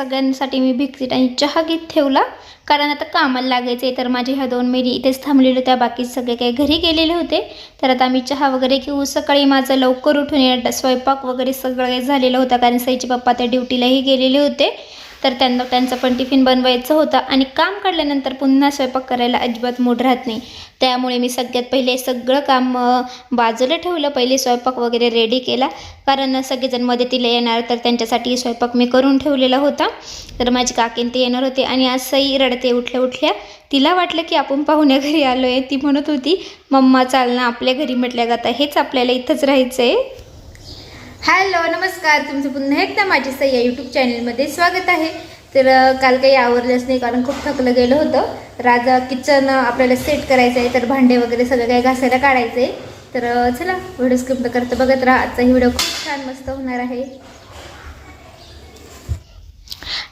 सगळ्यांसाठी मी भिक्सीट आणि चहा घेत ठेवला. कारण आता कामाला लागायचं आहे तर माझे ह्या दोन मेरी इथेच थांबलेले होत्या बाकी सगळे काही घरी गेलेले होते. तर आता आम्ही चहा वगैरे घेऊ. सकाळी माझं लवकर उठून येणं स्वयंपाक वगैरे सगळं काही झालेलं होतं कारण सईचे पप्पा त्या ड्युटीलाही गेलेले होते. तर त्यांना त्यांचं पण टिफिन बनवायचं होतं. आणि काम काढल्यानंतर पुन्हा स्वयंपाक करायला अजिबात मूड राहत नाही. त्यामुळे मी सगळ्यात पहिले सगळं काम बाजूला ठेवलं. पहिले स्वयंपाक वगैरे रेडी केला. कारण सगळेजण मदतीला येणार तर त्यांच्यासाठी स्वयंपाक मी करून ठेवलेला होता. तर माझी काकीन ते येणार होते. आणि आज सई रडते उठल्या उठल्या तिला वाटलं की आपण पाहुण्या घरी आलो आहे ती म्हणत होती मम्मा चाल ना आपल्या घरी म्हटल्या जाता हेच आपल्याला इथंच राहायचं आहे हॅलो नमस्कार. तुमचं पुन्हा एकदा माझी सय्या यूट्यूब चॅनलमध्ये स्वागत आहे. तर काल काही आवरलंच नाही कारण खूप थकलं गेलं होतं. तर आज किचन आपल्याला सेट करायचं आहे. तर भांडे वगैरे सगळं काही घासायला काढायचं आहे तर चला व्हिडिओ स्किप करता बघत राहा. आजचा व्हिडिओ खूप छान मस्त होणार आहे.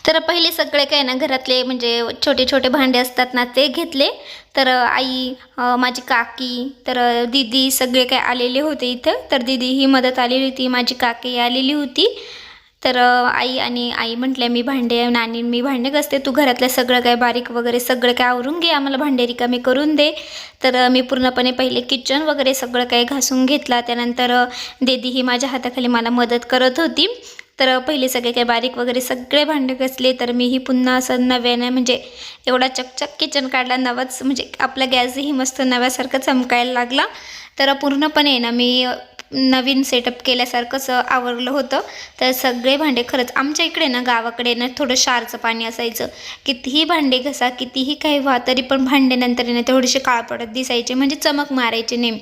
तर पहिले सगळे काय ना घरातले म्हणजे छोटे छोटे भांडे असतात ना ते घेतले. तर आई माझी काकी तर दीदी सगळे काय आलेले होते इथं. तर दीदी ही मदत आलेली होती माझी काकी आलेली होती. तर आई आणि आई म्हटल्या मी भांडे नानी मी भांडे घसते. तू घरातलं सगळं काय बारीक वगैरे सगळं काय आवरून घे. आम्हाला भांडे रिकामी करून दे. तर मी पूर्णपणे पहिले किचन वगैरे सगळं काही घासून घेतला. त्यानंतर अ, दीदी ही माझ्या हाताखाली मला मदत करत होती. तर पहिले सगळे काही बारीक वगैरे सगळे भांडे घासले तर मी ही पुन्हा असं नव्याने म्हणजे एवढा चकचक किचन काढला नवाच म्हणजे आपला गॅसही मस्त नव्यासारखं चमकायला लागला. तर पूर्णपणे ना मी नवीन सेटअप केल्यासारखंच आवरलं होतं. तर सगळे भांडे खरंच आमच्या इकडे ना गावाकडे ना थोडं क्षारचं पाणी असायचं. कितीही भांडे घसा कितीही काही व्हा तरी पण भांडे नंतर ना थोडेसे काळपडत दिसायचे म्हणजे चमक मारायचे नेम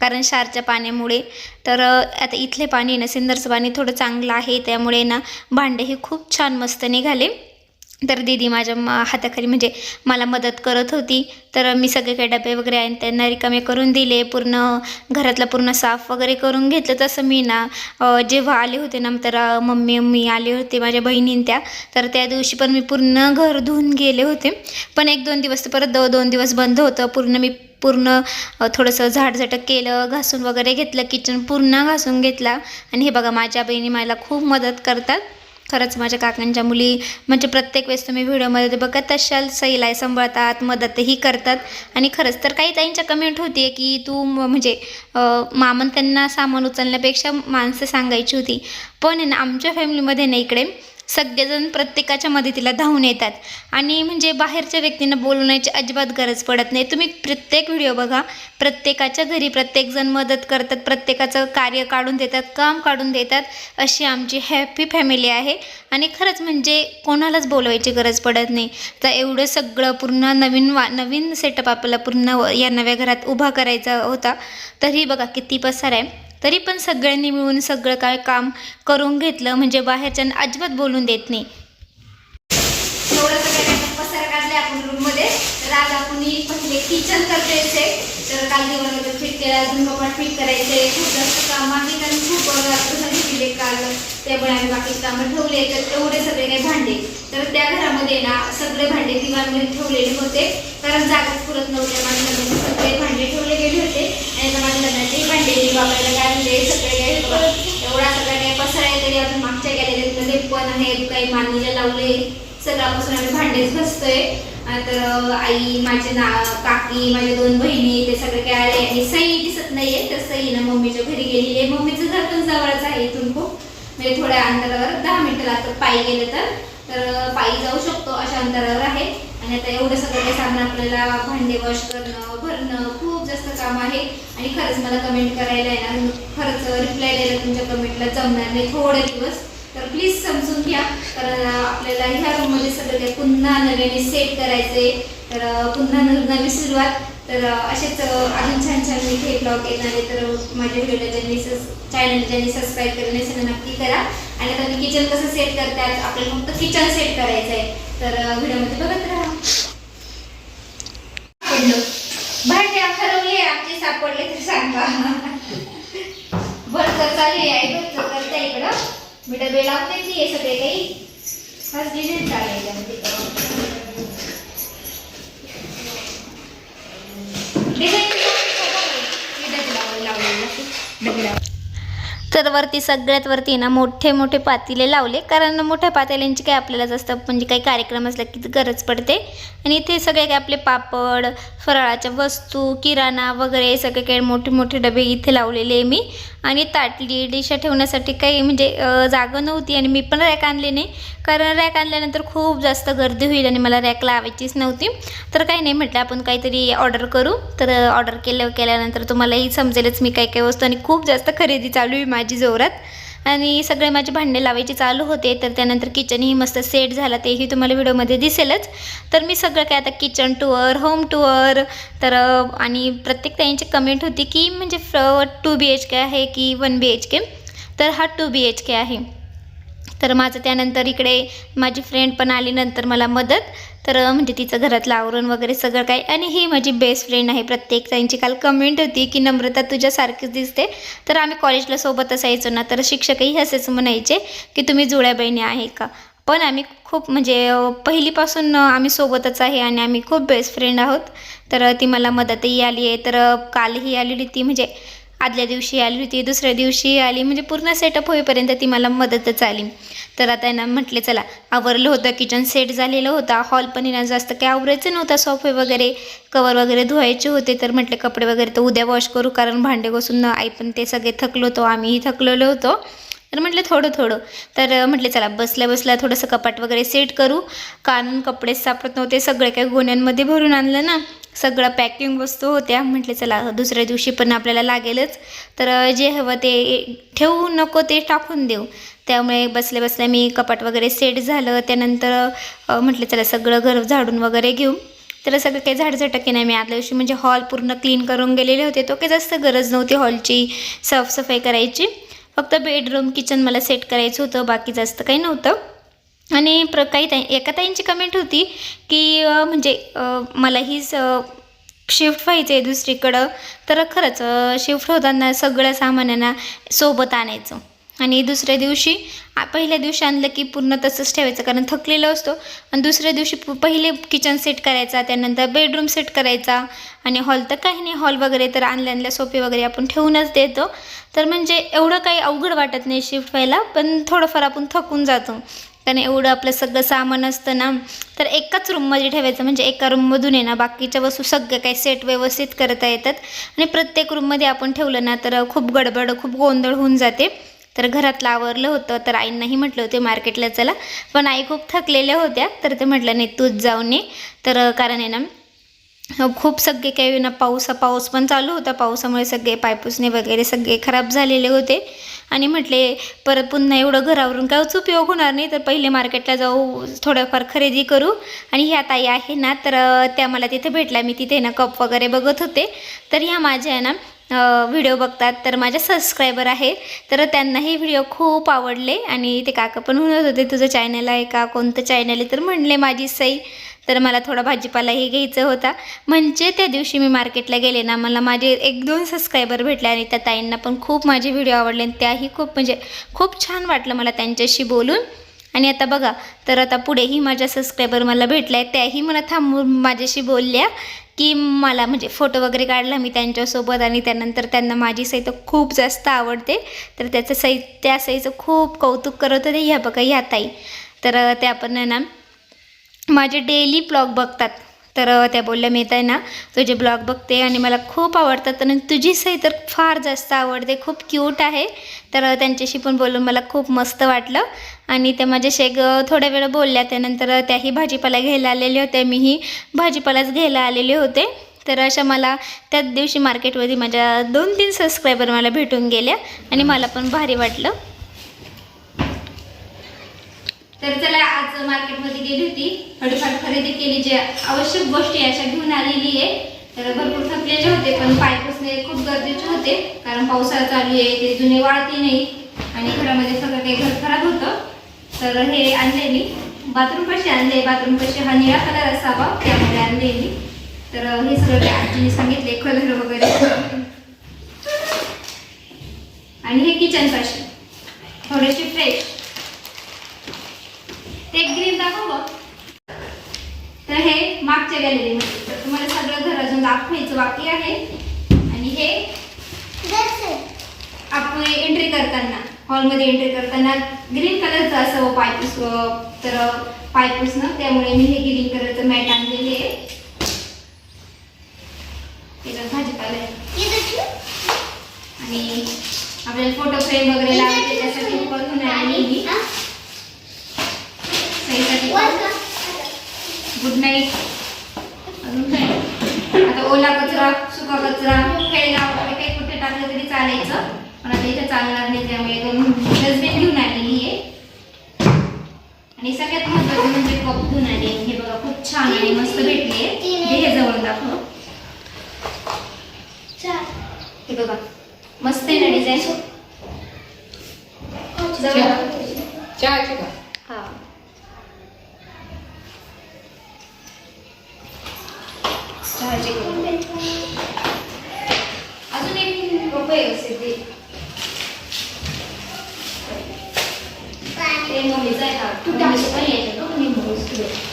कारण क्षारच्या पाण्यामुळे तर आता इथले पाणी ना सिंदरचं पाणी थोडं चांगलं आहे त्यामुळे ना भांडे हे खूप छान मस्त निघाले. तर दीदी माझ्या म हाताखाली म्हणजे मला मदत करत होती. तर मी सगळे काही डबे वगैरे आहे त्यांना रिकामे करून दिले. पूर्ण घरातलं पूर्ण साफ वगैरे करून घेतलं. तसं मी ना जेव्हा आले होते ना तर मम्मी मम्मी मी आले होते माझ्या बहिणीन त्या. तर त्या दिवशी पण मी पूर्ण घर धुवून गेले होते. पण एक दोन दिवस तर परत दो दोन दिवस बंद होतं. पूर्ण मी पूर्ण थोडंसं झाडझटक केलं घासून वगैरे घेतलं किचन पूर्ण घासून घेतला. आणि हे बघा माझ्या बहिणी मला खूप मदत करतात. खरंच माझ्या काकांच्या मुली म्हणजे प्रत्येक वेळेस तुम्ही व्हिडिओमध्ये बघत असाल सईला सांभाळतात मदतही करतात. आणि खरंच तर काही ताईंच्या कमेंट होती की तू म्हणजे मामन त्यांना सामान उचलण्यापेक्षा माणसं सांगायची होती. पण आहे ना आमच्या फॅमिलीमध्ये ना इकडे सगळेजण प्रत्येकाच्या मदतीला धावून येतात. आणि म्हणजे बाहेरच्या व्यक्तींना बोलवण्याची अजिबात गरज पडत नाही. तुम्ही प्रत्येक व्हिडिओ बघा. प्रत्येकाच्या घरी प्रत्येकजण मदत करतात. प्रत्येकाचं कार्य काढून देतात. काम काढून देतात. अशी आमची हॅपी फॅमिली आहे. आणि खरंच म्हणजे कोणालाच बोलवायची गरज पडत नाही. तर एवढं सगळं पूर्ण नवीन वा नवीन सेटअप आपल्याला पूर्ण या नव्या घरात उभा करायचा होता. तरी बघा किती पसार आहे. तरी पण सगळ्यांनी मिळून सगळं काय काम करून घेतलं म्हणजे बाहेरच्या अजिबात बोलून देत नाही. आपण रूममध्ये तर आज आपण पहिले किचन करते तर काल दिवस फिट केला अजून फिट करायचे खूप जास्त काम आहे आणि खूप रात्र दिले काल. त्यामुळे आम्ही बाकी कामं ठेवले तर तेवढे सगळे काही भांडे. तर त्या घरामध्ये ना सगळे भांडे दिवाणमध्ये ठेवलेले होते. कारण जागाच पुरत नव्हत्या माझ्या सगळे भांडे ठेवले गेले होते आणि आता माझ्या लग्नाचे भांडे मी वापरायला सगळे एवढा सगळा काही पसारा आहे तरी आपण मागच्या गॅलरीमध्ये पण आहे काही मानीला लावले सकाळपासून आम्ही भांडेच बसतोय तर आई माझे ना काकी माझ्या दोन बहिणी ते सगळे काय आले आणि सई दिसत नाहीये तर सई ना मम्मीच्या घरी गेलेली आहे. मम्मीचं घर पण जवळच आहे इथून खूप. म्हणजे थोड्या अंतरावर दहा मिनिटं लागतात पायी गेलं तर. तर पायी जाऊ शकतो अशा अंतरावर आहे. आणि आता एवढं सगळं काही सामान आपल्याला भांडे वॉश करणं भरणं खूप जास्त काम आहे. आणि खरंच मला कमेंट करायला आहे ना खरंच रिप्लाय द्यायला तुमच्या कमेंटला जमणार नाही थोडे दिवस. तर प्लीज समजून घ्या. कारण आपल्याला ह्या रूममध्ये सगळं काही पुन्हा नव्याने सेट करायचे तर पुन्हा नवी सुरुवात. तर असेच अजून छान छान मी ब्लॉग येणार आहे. तर माझ्या व्हिडिओला ज्यांनी चॅनल ज्यांनी सबस्क्राईब केलं नाही नक्की करा. आणि आता मी किचन कसं सेट करते आपल्याला फक्त किचन सेट करायचं आहे तर व्हिडिओमध्ये बघत राहा. पडलं. हरवले आमचे सापडले तर सांगा. भरकर चालू आहे भरकर करते इकडं. मी डबे लावते ती हे सगळे काही. खास डिझाईन चालेल डिझाईन डिझाईन डबे लावलेलं तर वरती सगळ्यात वरती ना मोठे मोठे पातेले लावले. कारण मोठ्या पातेल्यांची काय आपल्याला जास्त म्हणजे काही कार्यक्रम असला की गरज पडते. आणि इथे सगळे काय आपले पापड फराळाच्या वस्तू किराणा वगैरे सगळे काही मोठे मोठे डबे इथे लावलेले मी. आणि ताटली डिशा ठेवण्यासाठी काही म्हणजे जागा नव्हती आणि मी पण रॅक आणले नाही. कारण रॅक आणल्यानंतर खूप जास्त गर्दी होईल आणि मला रॅक लावायचीच नव्हती. तर काही नाही म्हटलं आपण काहीतरी ऑर्डर करू. तर ऑर्डर केल्या केल्यानंतर तुम्हालाही समजेलच मी काही काही वस्तू आणि खूप जास्त खरेदी चालू आहे माझी जोरात. आणि सगळे माझे भांडे लावायचे चालू होते तर त्यानंतर किचनही मस्त सेट झाला तेही तुम्हाला व्हिडिओमध्ये दिसेलच. तर मी सगळं काय आता किचन टूअर होम टूअर तर आणि प्रत्येक त्यांची कमेंट होती की म्हणजे टू बी एच के आहे की वन बी एच के तर हा टू बी एच के आहे. तर माझं त्यानंतर इकडे माझी फ्रेंड पण आली नंतर मला मदत. तर म्हणजे तिचं घरातलं आवरण वगैरे सगळं काय. आणि ही माझी बेस्ट फ्रेंड आहे प्रत्येक. त्यांची काल कमेंट होती की नम्रता तुझ्यासारखीच दिसते. तर आम्ही कॉलेजला सोबत असायचो ना तर शिक्षकही असेच म्हणायचे की तुम्ही जुळ्या बहिणी आहे का? पण आम्ही खूप म्हणजे पहिलीपासून आम्ही सोबतच आहे आणि आम्ही खूप बेस्ट फ्रेंड आहोत. तर ती मला मदतही आली आहे तर कालही आलेली ती म्हणजे आदल्या दिवशी आली होती दुसऱ्या दिवशी आली. म्हणजे पूर्ण सेटअप होईपर्यंत ती मला मदतच आली. तर आता यांना म्हटले चला आवरलं होतं किचन सेट झालेलं होता. हॉल पण आहे जास्त काही आवरायचं नव्हता सोफे वगैरे कवर वगैरे धुवायचे होते. तर म्हटले कपडे वगैरे तर उद्या वॉश करू कारण भांडे घसून आई पण ते सगळे थकलो होतो आम्हीही थकलेलो होतो. तर म्हटलं थोडं थोडं. तर म्हटले चला बसल्या बसल्या थोडंसं कपाट वगैरे सेट करू. कारण कपडे सापडत नव्हते. सगळे काही गोण्यांमध्ये भरून आणलं ना. सगळं पॅकिंग वस्तू होत्या. म्हटले चला दुसऱ्या दिवशी पण आपल्याला लागेलच. तर जे हवं ते ठेवू नको ते टाकून देऊ. त्यामुळे बसल्या बसल्या मी कपाट वगैरे सेट झालं. त्यानंतर म्हटले म्हटलं चला सगळं घर झाडून वगैरे घेऊ. तर सगळं काही झाडझटके नाही. मी आदल्या दिवशी म्हणजे हॉल पूर्ण क्लीन करून गेलेले होते. तो काही जास्त गरज नव्हती हॉलची. साफसफाई करायची. फक्त बेडरूम किचन मला सेट करायचं होतं बाकी जास्त काही नव्हतं. आणि प्र काही ताई एका ताईंची कमेंट होती की म्हणजे मला हीच शिफ्ट व्हायचं आहे दुसरीकडं. तर खरंच शिफ्ट होताना सगळं सामान्यांना सोबत आणायचं. आणि दुसऱ्या दिवशी पहिल्या दिवशी आणलं की पूर्ण तसंच ठेवायचं कारण थकलेलं असतो. आणि दुसऱ्या दिवशी पहिले किचन सेट करायचा त्यानंतर बेडरूम सेट करायचा. आणि हॉल तर काही नाही हॉल वगैरे तर आणल्या आणल्या सोपे वगैरे आपण ठेवूनच देतो. तर म्हणजे एवढं काही अवघड वाटत नाही शिफ्ट व्हायला पण थोडंफार आपण थकून जातो. कारण एवढं आपलं सगळं सामान असतं ना तर एकाच रूममध्ये ठेवायचं. म्हणजे एका रूममधून आहे ना बाकीच्या वस्तू सगळं काही सेट व्यवस्थित करता येतात. आणि प्रत्येक रूममध्ये आपण ठेवलं ना तर खूप गडबड खूप गोंधळ होऊन जाते. तर घरातलं आवरलं होतं तर आईंनाही म्हटलं होते मार्केटला चला. पण आई खूप थकलेल्या होत्या तर ते म्हटलं नाही तूच जाऊन ये. तर कारण आहे ना खूप सगळे काही ना पाऊस पाऊस पण चालू होता. पावसामुळे सगळे पायपुसणे वगैरे सगळे खराब झालेले होते. आणि म्हटले परत पुन्हा एवढं घरावरून काहीच उपयोग होणार नाही तर पहिले मार्केटला जाऊ थोडंफार खरेदी करू. आणि ह्या ताई आहे ना तर त्या मला तिथे भेटल्या. मी तिथे ना कप वगैरे बघत होते. तर ह्या माझ्या आहे ना व्हिडिओ बघतात तर माझ्या सबस्क्रायबर आहे तर त्यांनाही व्हिडिओ खूप आवडले आणि ते काका पण म्हणत होते तुझं चॅनल आहे का? कोणतं चॅनल आहे? तर म्हणले माझी सई. तर मला थोडा भाजीपालाही घ्यायचा होता. म्हणजे त्या दिवशी मी मार्केटला गेले ना मला माझे एक दोन सबस्क्रायबर भेटले आणि त्या ताईंना पण खूप माझे व्हिडिओ आवडले आणि त्याही खूप म्हणजे खूप छान वाटलं मला त्यांच्याशी बोलून. आणि आता बघा तर आता पुढेही माझ्या सबस्क्रायबर मला भेटल्या आहेत त्याही मला थांबून माझ्याशी बोलल्या. की मला म्हणजे फोटो वगैरे काढला मी त्यांच्यासोबत आणि त्यानंतर त्यांना माझी सई तर खूप जास्त आवडते. तर त्याचं सई त्या सईचं खूप कौतुक करत होते. ह्या बघा ह्या ताई. तर त्या पण आहे ना माझे डेली ब्लॉग बघतात. तर त्या बोलल्या मी आहे ना तुझे ब्लॉग बघते आणि मला खूप आवडतात आणि तुझी सई तर फार जास्त आवडते. खूप क्यूट आहे. तर त्यांच्याशी पण बोलून मला खूप मस्त वाटलं. आणि त्या माझ्याशी एक थोड्या वेळ बोलल्या त्यानंतर त्याही भाजीपाला घ्यायला आलेले होते. मीही भाजीपालाच घ्यायला आलेले होते. तर अशा मला त्याच दिवशी मार्केटमध्ये माझ्या दोन तीन सबस्क्रायबर मला भेटून गेल्या आणि मला पण भारी वाटलं. तर चला आज मार्केटमध्ये गेली होती. थोडीफार खरेदी केली जे आवश्यक गोष्टी अशा घेऊन आलेली आहे. तर भरपूर थकलेले होते पण पाय पुसणे खूप गरजेचे होते. कारण पावसाळा चालू आहे ते जुने वाळती नाही. आणि घरामध्ये सगळं काही घर खराब होतं. तर हे आणले मी बाथरूम कशी आणले? बाथरूम कशी? हा निळा कलर असावा त्यामध्ये आणले मी तर हे सगळं आजीने सांगितले कलर वगैरे. आणि हे किचन पाशी. थोडेसे फ्रेश ते ग्रीन दाखव. तर हे मागच्या गॅलरीमध्ये तर तुम्हाला सगळं घर अजून दाखवायचं बाकी आहे. आणि हे आपण एंट्री करताना. हॉलमध्ये एंट्री करताना ग्रीन कलरचं असावं पायपूस तर पायपूस ना त्यामुळे मी हे ग्रीन कलरचं मॅट आणलेले आहे. भाजीपाला आणि आपल्याला फोटो फ्रेम वगैरे लावायचे त्यासाठी करून सहीसाठी गुड नाईट अजून काय? आता ओला कचरा सुका कचरा खेळगाव वगैरे काही कुठे टाकलं तरी चालायचं. पण आता इथे चालणार नाही त्यामुळे दोन डस्टबिन घेऊन आलेली आहे. आणि सगळ्यात महत्वाचं म्हणजे कप घेऊन आले हे बघा खूप छान आणि मस्त भेटले हे जवळ दाखव. हे बघा मस्त आहे ना डिझाईन हा. अजून एक रुपये असेल ते मम्मीचं आहे का तू टाकशील पण यायचं का निंबू वस्तू आहे.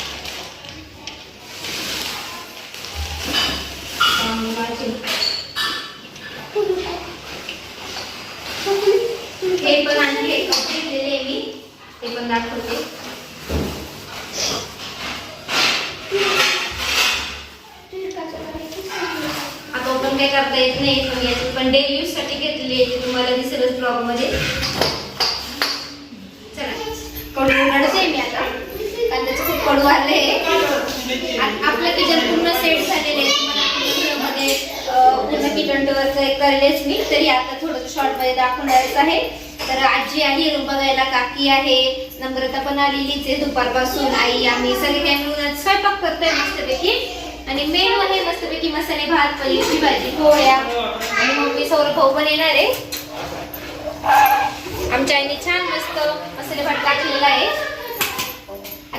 आणि माझे हे पण आणले कप घेतलेले आहे मी ते पण दाखवते आता ओपन काय करता येत नाही पण याची पण डेली यूजसाठी घेतलेली आहे ते तुम्हाला दिसेलच ब्लॉगमध्ये चला कडू रडते मी आता कारण त्याचं झाले. आपलं किचन पूर्ण सेट झालेलं आहे. मध्ये पूर्ण किचन टूरचं मी. तरी आता थोडं शॉर्टमध्ये दाखवणारच आहे. तर आजी आली रूम बघायला काकी आहे नम्रता पण आलेलीच आहे. दुपारपासून आई आम्ही सगळे काय मिळून स्वयंपाक करतोय मस्तपैकी. आणि मेन आहे मस्तपैकी मसाले भात पनीरची भाजी पोळ्या. आणि मम्मी सौरभ भाऊ पण येणार आहे. आमच्या आईने छान मस्त मसाले भात टाकलेला आहे.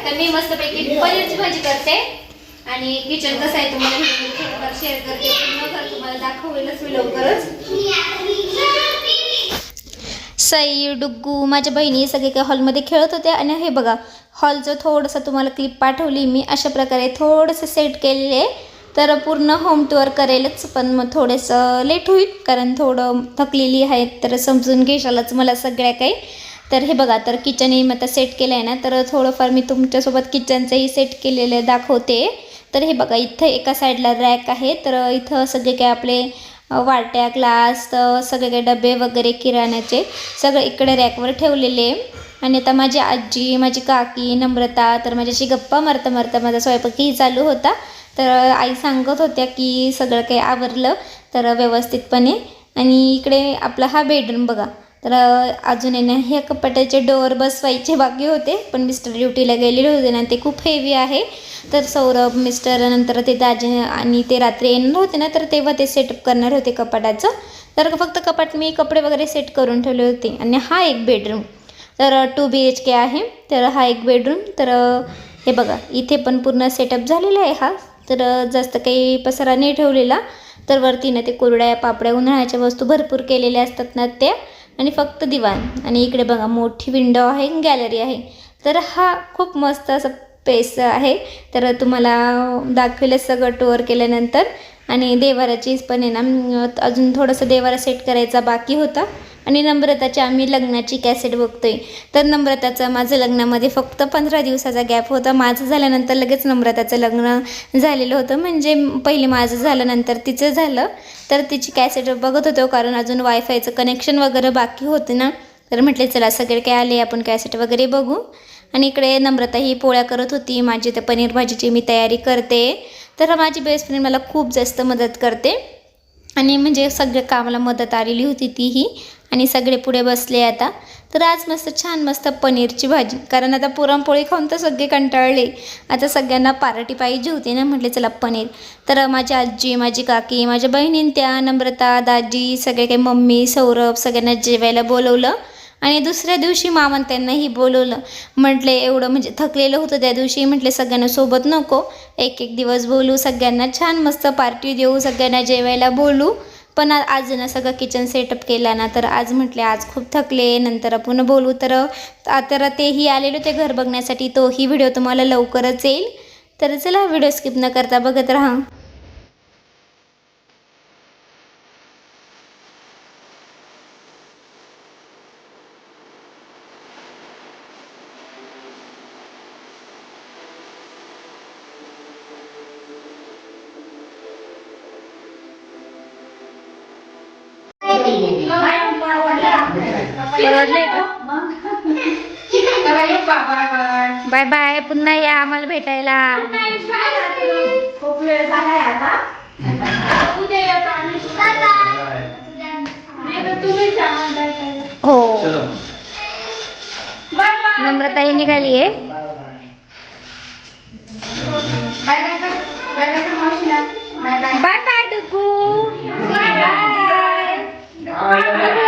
तर मी मस्तपैकी पनीरची भाजी करते. आणि किचन कसं आहे तुम्हाला शेअर करते. पूर्ण घर तुम्हाला दाखवेलच मी लवकरच. सई डुग्गू माझ्या बहिणी सगळे काही हॉलमध्ये खेळत होत्या आणि हे बघा हॉलचं थोडंसं तुम्हाला क्लिप पाठवली. मी अशा प्रकारे थोडंसं सेट केलेलं. आहे तर पूर्ण होम टूअर करेलच पण मग थोडंसं लेट होईल. कारण थोडं थकलेली आहे तर समजून घेशालच मला सगळ्या काही. तर हे बघा तर किचन मी आता सेट केलं आहे ना तर थोडंफार मी तुमच्यासोबत किचनचंही सेट केलेलं दाखवते. तर हे बघा इथं एका साईडला रॅक आहे तर इथं सगळे काही आपले वाट्या ग्लास तर सगळे काही डबे वगैरे किराण्याचे सगळे इकडे रॅकवर ठेवलेले आणि आता माझी आजी माझी काकी नम्रता तर माझ्याशी गप्पा मारता मारता माझा स्वयंपाकही चालू होता. तर आई सांगत होत्या की सगळं काही आवरलं तर व्यवस्थितपणे. आणि इकडे आपला हा बेडरूम बघा. तर अजून आहे ना ह्या कपाटाचे डोअर बसवायचे बाकी होते पण मिस्टर ड्युटीला गेलेले होते ना ते खूप हेवी आहे. तर सौरभ मिस्टर नंतर ते दाजी आणि ते रात्री येणार होते ना तर तेव्हा ते सेटअप करणार होते कपाटाचं. तर फक्त कपाट मी कपडे वगैरे सेट करून ठेवले होते. आणि हा एक बेडरूम तर टू बी एच के आहे. तर हा एक बेडरूम तर हे बघा इथे पण पूर्ण सेटअप झालेला आहे हा. तर जास्त काही पसारा नाही ठेवलेला. तर वरती ना ते कुरड्या पापड्या उन्हाळ्याच्या वस्तू भरपूर केलेल्या असतात ना त्या. आणि फक्त दिवाण. आणि इकडे बघा मोठी विंडो आहे गॅलरी आहे. तर हा खूप मस्त असं पेस आहे. तर तुम्हाला दाखवेलं सगळं टूअर केल्यानंतर. आणि देवाराचीच पण आहे ना अजून थोडंसं देवारा सेट करायचा बाकी होता. आणि नम्रताची आम्ही लग्नाची कॅसेट बघतोय. तर नम्रताचं माझं लग्नामध्ये फक्त पंधरा दिवसाचा गॅप होता. माझं झाल्यानंतर लगेच नम्रताचं लग्न झालेलं होतं. म्हणजे पहिले माझं झाल्यानंतर तिचं झालं. तर तिची कॅसेट बघत होतो कारण अजून वायफायचं कनेक्शन वगैरे बाकी होतं ना. तर म्हटले चला सगळे काय आले आपण कॅसेट वगैरे बघू. आणि इकडे नम्रता ही पोळ्या करत होती. माझी तर पनीर भाजीची मी तयारी करते. तर माझी बेस्ट फ्रेंड मला खूप जास्त मदत करते. आणि म्हणजे सगळ्या कामाला मदत आलेली होती तीही आणि सगळे पुढे बसले आता. तर आज मस्त छान मस्त पनीरची भाजी. कारण आता पुरणपोळी खाऊन तर सगळे कंटाळले. आता सगळ्यांना पार्टी पाहिजे होती ना म्हटले चला पनीर. तर माझी आजी माझी काकी माझ्या बहिणीं त्या नम्रता दाजी सगळे काही मम्मी सौरभ सगळ्यांना जेवायला बोलवलं. आणि दुसऱ्या दिवशी मामान त्यांनाही बोलवलं. म्हटले एवढं म्हणजे थकलेलं होतं त्या दिवशी. म्हटले सगळ्यांना सोबत नको. एक एक दिवस बोलू सगळ्यांना छान मस्त पार्टी देऊ सगळ्यांना जेवायला बोलू. पण आज ना सगळं किचन सेटअप केला ना तर आज म्हटले आज खूप थकले नंतर आपण बोलू. तर आता तर तेही आलेले ते घर बघण्यासाठी. तोही व्हिडिओ तुम्हाला लवकरच येईल. तर चला व्हिडिओ स्किप न करता बघत राहा. बाय बाय पुन्हा या आम्हाला भेटायला. खूप वेळ आता. करायचं. हो बाय बाय. नम्रताही निघाली आहे. बाय बाय डुकू. बाय.